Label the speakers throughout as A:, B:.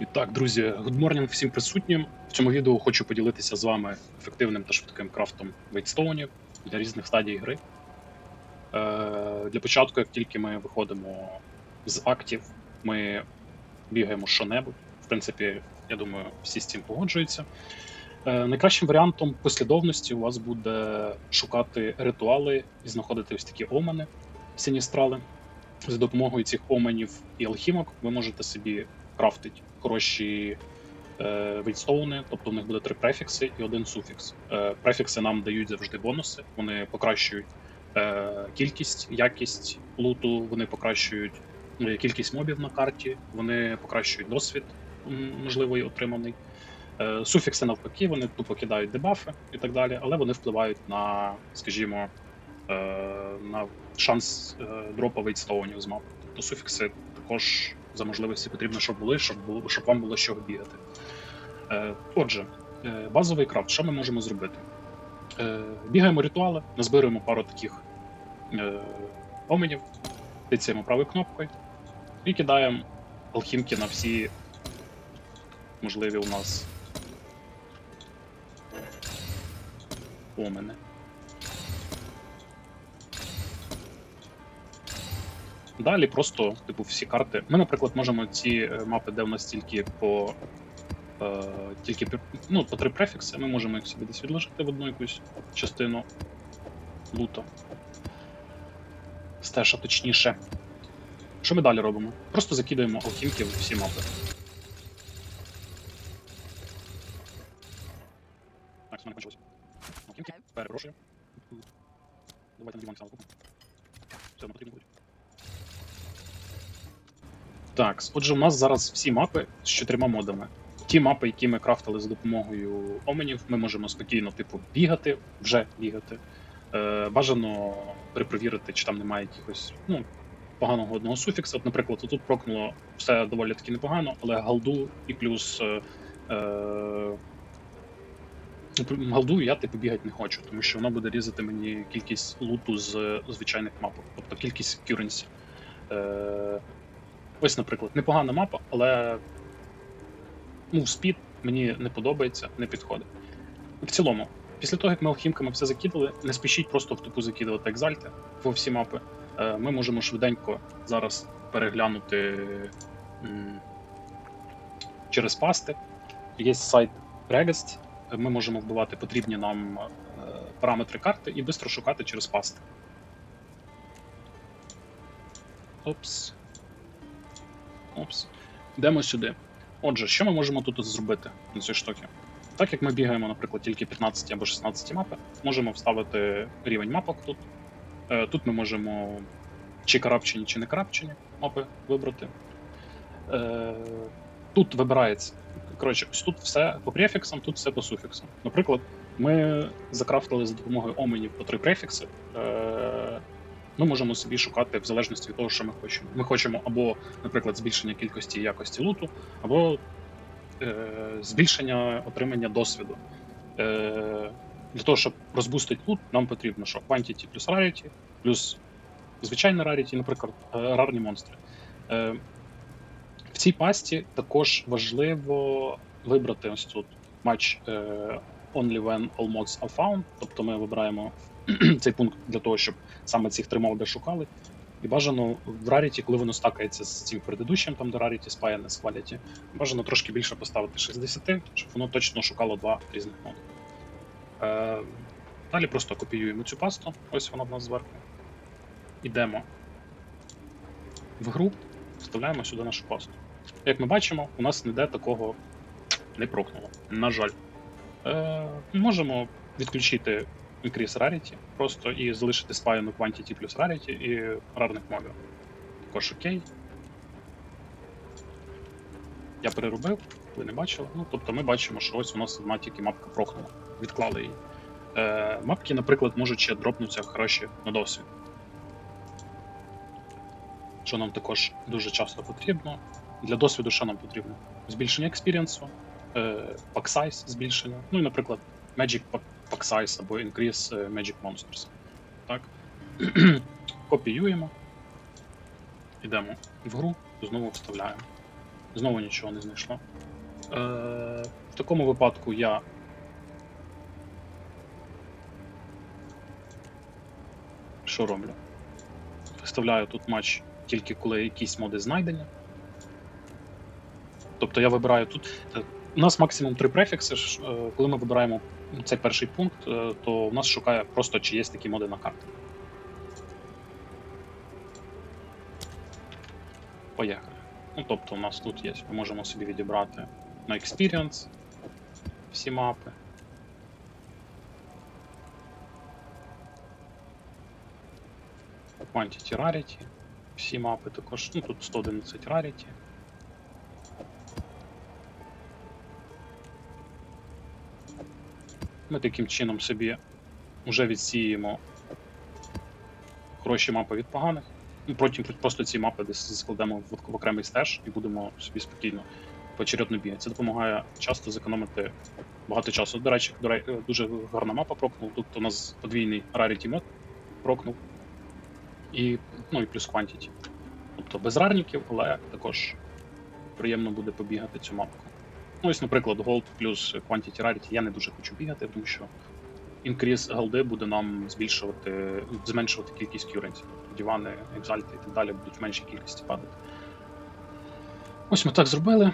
A: І так, друзі, good morning всім присутнім. В цьому відео хочу поділитися з вами ефективним та швидким крафтом вейтстоунів для різних стадій гри. Е, для початку, як тільки ми виходимо з актів, ми бігаємо що-небудь. В принципі, я думаю, всі з цим погоджуються. Е, найкращим варіантом послідовності у вас буде шукати ритуали і знаходити ось такі омани, сіністрали. За допомогою цих оменів і алхімок ви можете собі крафтить хороші е, вейтстоуни, тобто в них буде три префікси і один суфікс. Е, префікси нам дають завжди бонуси, вони покращують е, кількість, якість луту, вони покращують е, кількість мобів на карті, вони покращують досвід, можливо, отриманий. Е, суфікси навпаки, вони тупо кидають дебафи і так далі, але вони впливають на, скажімо, е, на шанс е, дропа вейтстоунів з мапи. Тобто суфікси також за можливості потрібно, щоб були, щоб було, щоб вам було чого бігати. Е, отже, е, базовий крафт, що ми можемо зробити? Е, бігаємо ритуали, назбируємо пару таких е, оменів, тицяємо правою кнопкою і кидаємо алхімки на всі можливі у нас омени. Далі просто, типу, всі карти. Ми, наприклад, можемо ці е, мапи, де в нас тільки по. Е, тільки ну, по три префікси, ми можемо їх собі десь відложити в одну якусь частину лута. Стеша точніше. Що ми далі робимо? Просто закидаємо алхімки в всі мапи. Так, мене кончилось. Алхімки, перепрошую. Давайте на диван купимо. Все, воно потрібно буде. Так, отже, у нас зараз всі мапи з чотирма модами. Ті мапи, які ми крафтили за допомогою оменів, ми можемо спокійно, типу, бігати, вже бігати. Е, бажано перепровірити, чи там немає якихось ну, поганого одного суфікса. От, наприклад, тут прокнуло все доволі таки непогано, але галду і плюс. Е, е, Галду я типу бігати не хочу, тому що воно буде різати мені кількість луту з звичайних мапок, тобто кількість кюренсі. Е, Ось, наприклад, непогана мапа, але ну, спід мені не подобається, не підходить. В цілому, після того, як ми алхімками все закидали, не спішіть просто в тупу закидувати екзальти во всі мапи. Е, Ми можемо швиденько зараз переглянути через пасти. Є сайт Regest, ми можемо вбивати потрібні нам е, параметри карти і швидко шукати через пасти. Опс. Опс. Йдемо сюди. Отже, що ми можемо тут зробити на цій штуці? Так як ми бігаємо, наприклад, тільки 15 або 16 мапи, можемо вставити рівень мапок тут. Е, Тут ми можемо чи карапчені, чи не карапчені мапи вибрати. Е, Тут вибирається. Коротше, ось тут все по префіксам, тут все по суфіксам. Наприклад, ми закрафтили за допомогою оменів по три префікси. Е, Ми можемо собі шукати в залежності від того, що ми хочемо. Ми хочемо або, наприклад, збільшення кількості і якості луту, або е, збільшення отримання досвіду. Е, для того, щоб розбустити лут, нам потрібно що? Quantity плюс Rarity, плюс звичайна Rarity, наприклад, е, рарні монстри. Е, в цій пасті також важливо вибрати ось тут матч е, Only when all mods are found. Тобто ми вибираємо цей пункт для того, щоб саме цих три моди шукали. І бажано в Rarity, коли воно стакається з цим предыдущим, там де Rarity спаяне з Quality, бажано трошки більше поставити 60, щоб воно точно шукало два різних моди. Е, далі просто копіюємо цю пасту, ось вона в нас зверху. Ідемо в гру, вставляємо сюди нашу пасту. Як ми бачимо, у нас ніде такого не прокнуло. На жаль. Е, можемо відключити Increase Rarity просто і залишити спаяну Quantity плюс Rarity і рарних мобів. Також окей. Я переробив, ви не бачили. Ну, тобто ми бачимо, що ось у нас одна тільки мапка прохнула. Відклали її. Е, мапки, наприклад, можуть ще дропнутися краще на досвід. Що нам також дуже часто потрібно. Для досвіду що нам потрібно? Збільшення експірієнсу, е, size збільшення, ну і, наприклад, Magic pack size або Increase е, Magic Monsters. Так? Копіюємо. Йдемо в гру, знову вставляємо. Знову нічого не знайшло. Е, в такому випадку я. Що роблю? Виставляю тут матч тільки коли якісь моди знайдені. Тобто я вибираю тут. е, У нас максимум три префікси. е, Коли ми вибираємо цей перший пункт, е, то у нас шукає просто чи є такі моди на карті. Поїхали. Ну, тобто, у нас тут є. Ми можемо собі відібрати на Experience всі мапи. Quantity Rarity. Всі мапи також. Ну тут 111 Rarity. Ми таким чином собі вже відсіємо хороші мапи від поганих. Ну, Потім просто ці мапи десь складемо в, окремий стеж і будемо собі спокійно поочередно бігати. Це допомагає часто зекономити багато часу. До речі, до ре- дуже гарна мапа прокнув. Тут у нас подвійний Rarity мод прокнув. І, ну і плюс Quantity. Тобто без рарників, але також приємно буде побігати цю мапку. Ну, ось, наприклад, Gold плюс Quantity Rarity я не дуже хочу бігати, тому що інкріз голди буде нам збільшувати, зменшувати кількість кюренсів. Дівани, екзальти і так далі будуть в меншій кількості падати. Ось ми так зробили.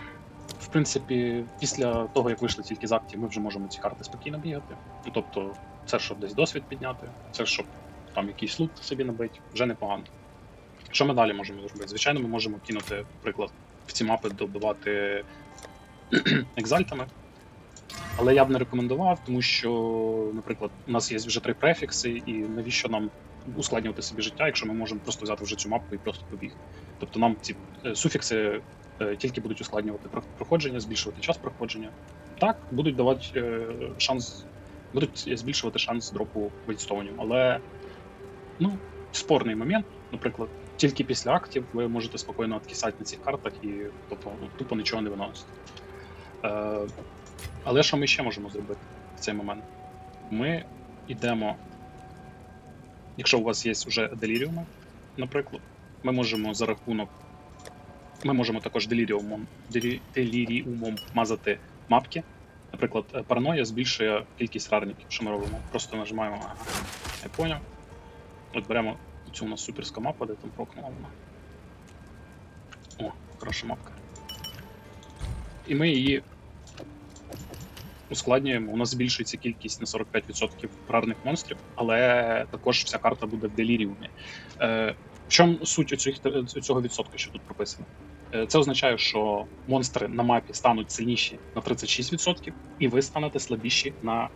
A: В принципі, після того, як вийшли тільки з актів, ми вже можемо ці карти спокійно бігати. Ну, тобто, це щоб десь досвід підняти, це щоб там якийсь лут собі набити, вже непогано. Що ми далі можемо зробити? Звичайно, ми можемо кинути, наприклад, в ці мапи добивати екзальтами. Але я б не рекомендував, тому що, наприклад, у нас є вже три префікси, і навіщо нам ускладнювати собі життя, якщо ми можемо просто взяти вже цю мапу і просто побігти. Тобто нам ці е, суфікси е, тільки будуть ускладнювати проходження, збільшувати час проходження. Так, будуть давати е, шанс, будуть збільшувати шанс дропу вейдстоунів, але ну, спорний момент, наприклад, тільки після актів ви можете спокійно відкисати на цих картах і тобто, ну, тупо нічого не виносити. Е, але що ми ще можемо зробити в цей момент? Ми йдемо. Якщо у вас є вже деліріуми, наприклад, ми можемо за рахунок. Ми можемо також деліріумом, делі- деліріумом мазати мапки. Наприклад, е, параноя збільшує кількість рарників. Що ми робимо? Просто нажимаємо. Ага, я поняв. От беремо цю у нас суперська мапа, де там прокнула вона. О, хороша мапка. І ми її ускладнюємо. У нас збільшується кількість на 45% рарних монстрів, але також вся карта буде в деліріумі. Е, в чому суть цього відсотка, що тут прописано? Е, Це означає, що монстри на мапі стануть сильніші на 36%, і ви станете слабіші на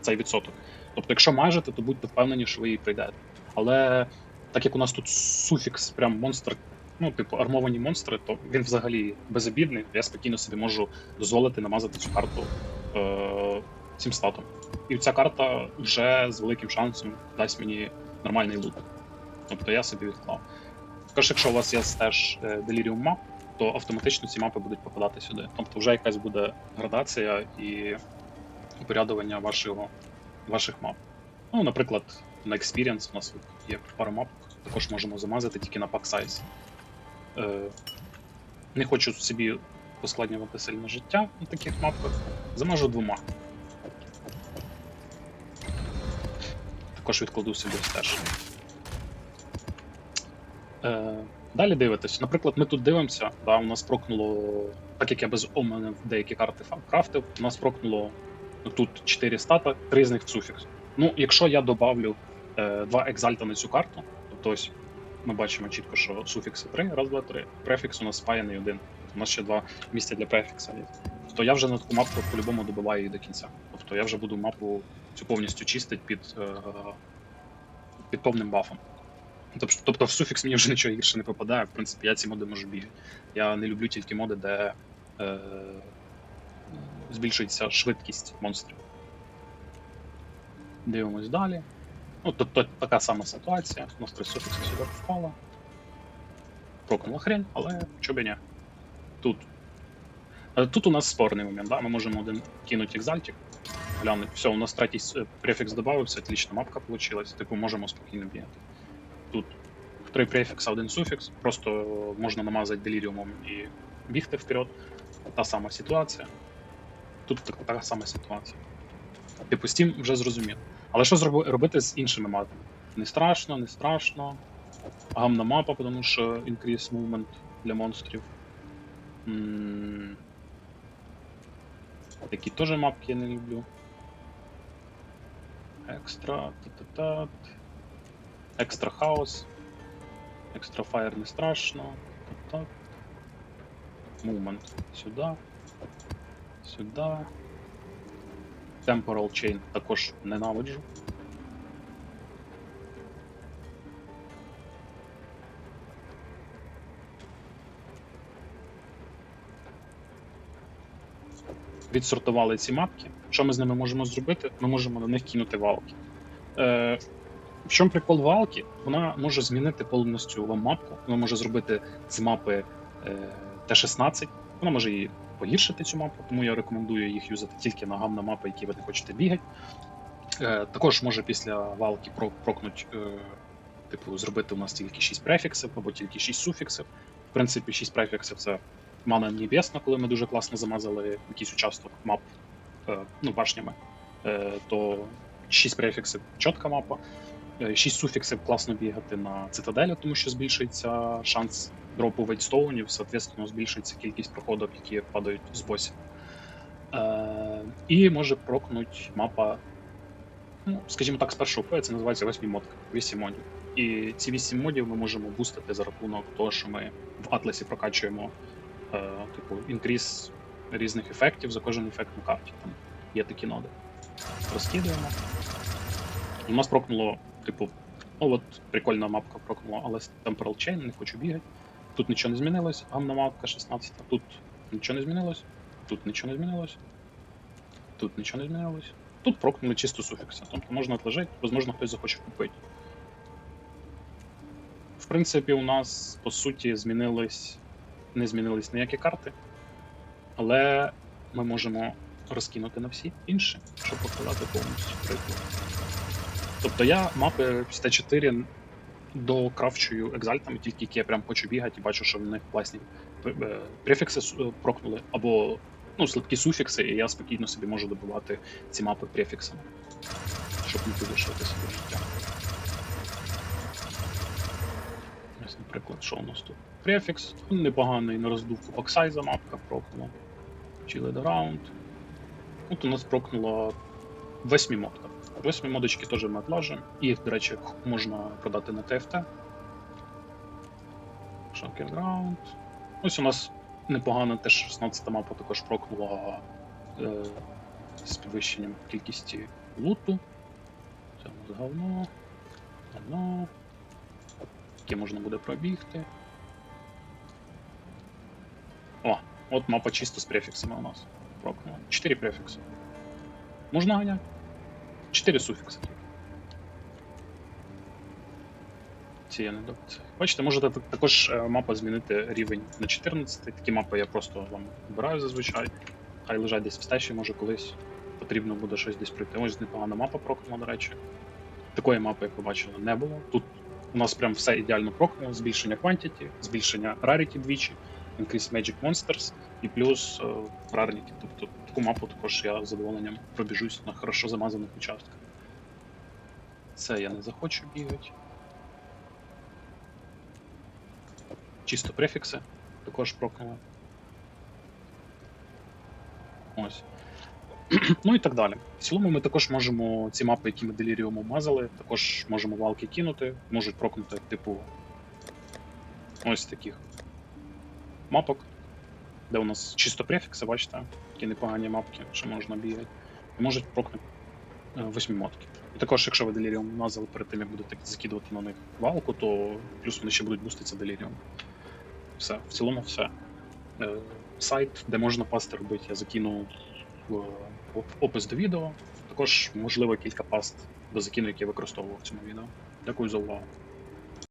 A: цей відсоток. Тобто, якщо мажете, то будьте впевнені, що ви її прийдете. Але так як у нас тут суфікс, прям монстр, ну, типу, армовані монстри, то він взагалі безобідний. Я спокійно собі можу дозволити намазати цю карту е, цим статом. І ця карта вже з великим шансом дасть мені нормальний лут. Тобто я собі відклав. Також, якщо у вас є теж Delirium мап, то автоматично ці мапи будуть попадати сюди. Тобто вже якась буде градація і упорядування вашого, ваших мап. Ну, наприклад, на Experience у нас є пара мап, також можемо замазати тільки на pack size. Е, не хочу собі поскладнювати сильно життя на таких мапах. Замажу двома. Також відкладу собі в. Е, далі дивитесь. Наприклад, ми тут дивимося, да, у нас прокнуло, так як я без оменів деякі карти крафтив, у нас прокнуло ну, тут 4 стата, 3 з них в суфікс. Ну, якщо я добавлю е, два екзальта на цю карту, тобто ось ми бачимо чітко, що суфікси 3, раз, два, три, префікс у нас спаяний один. У нас ще два місця для префікса є. Тобто я вже на таку мапу по-любому добиваю її до кінця. Тобто я вже буду мапу цю повністю чистити під, е, під повним бафом. Тобто в суфікс мені вже нічого гірше не попадає. В принципі, я ці моди можу бігати. Я не люблю тільки моди, де е, збільшується швидкість монстрів. Дивимось далі. Ну, тобто така сама ситуація. У нас сюди впало. Прокнула хрень, але чого ні. Тут. Е, Тут у нас спорний момент, да? ми можемо один кинути екзальтик, глянути. Все, у нас третій префікс додався, отлічна мапка вийшла, типу можемо спокійно бігати. Тут три префікса, один суфікс, просто можна намазати деліріумом і бігти вперед. Та сама ситуація. Тут так- така сама ситуація. Типу, Steam вже зрозумів. Але що зроби- робити з іншими мапами? Не страшно, не страшно. Гамна мапа, тому що increase movement для монстрів. Такі теж мапки я не люблю. Екстра. Та-та-та. Екстра хаос. Екстра фаєр не страшно. Movement сюди. Сюди. Temporal Chain також ненавиджу. Відсортували ці мапки. Що ми з ними можемо зробити? Ми можемо на них кинути валки. Е, в чому прикол валки? Вона може змінити повністю вам мапку. Вона може зробити з мапи е, Т-16. Вона може і погіршити цю мапу, тому я рекомендую їх юзати тільки на гамна мапи, які ви не хочете бігати. Е, також може після валки про, прокнуть, е, типу, зробити у нас тільки 6 префіксів або тільки 6 суфіксів. В принципі, 6 префіксів це мана небесна, коли ми дуже класно замазали якийсь участок мап е, ну, башнями, е, то 6 префіксів чітка мапа. 6 суфіксів класно бігати на цитаделі, тому що збільшується шанс дропу вейтстоунів, соответственно, збільшується кількість проходів, які падають з босів. Е, і може прокнуть мапа, ну, скажімо так, з першого поя це називається 8 модка, 8 модів. І ці 8 модів ми можемо бустити за рахунок того, що ми в Атласі прокачуємо е, типу інкріс різних ефектів за кожен ефект на карті. Там є такі ноди. Розкидуємо. У нас прокнуло, типу, ну от прикольна мапка прокнула, але Temporal Chain, не хочу бігати. Тут нічого не змінилось, гамна гамноматка 16, тут нічого не змінилось, тут нічого не змінилось, тут нічого не змінилось. Тут прокнули чисто суфікса. тобто можна отложити, можливо, хтось захоче купити. В принципі, у нас по суті змінились, не змінились ніякі карти, але ми можемо розкинути на всі інші, щоб показати повністю приклад. Тобто я мапи після 4 до кравчую екзальтами, тільки які я прям хочу бігати і бачу, що в них класні е, префікси е, прокнули, або ну, слабкі суфікси, і я спокійно собі можу добувати ці мапи префіксами, щоб не підвищувати собі життя. Ось, наприклад, що у нас тут? Префікс, непоганий на роздувку баксайза мапка прокнула. Чили раунд. От у нас прокнула восьмімотка. Восьмі модочки теж ми отлажимо. Їх, до речі, можна продати на. Shocking Ground. Ось у нас непогана теж 16 мапа також прокнула е, з підвищенням кількості луту. Це у нас говно. Говно. Яке можна буде пробігти. О, от мапа чисто з префіксами у нас прокнула. 4 префікси. Можна ганяти. 4 суфікси. Ці. Бачите, можете також е, мапа змінити рівень на 14. Такі мапи я просто вам вибираю зазвичай. Хай лежать десь в стеші, може колись потрібно буде щось десь пройти. Ось непогана мапа прокнула, до речі. Такої мапи, як ви бачили, не було. Тут у нас прям все ідеально прокнуло. Збільшення quantity, збільшення rarity двічі, increase magic monsters і плюс е, rarity. Тобто таку мапу також я з задоволенням пробіжусь на хорошо замазаних участках. Це я не захочу бігати. Чисто префікси також прокнули. Ось. ну і так далі. В цілому ми також можемо ці мапи, які ми деліріуму мазали, також можемо валки кинути, можуть прокнути, типу, ось таких мапок, де у нас чисто префікси, бачите, такі непогані мапки, що можна бігати. І можуть прокнути е, восьмимотки. І також, якщо ви деліріум мазали перед тим, як будете закидувати на них валку, то плюс вони ще будуть буститися деліріум. Все, в цілому все. Е, Сайт, де можна пасти робити, я закину в в опис до відео. Також, можливо, кілька паст до закину, які я використовував в цьому відео. Дякую за увагу.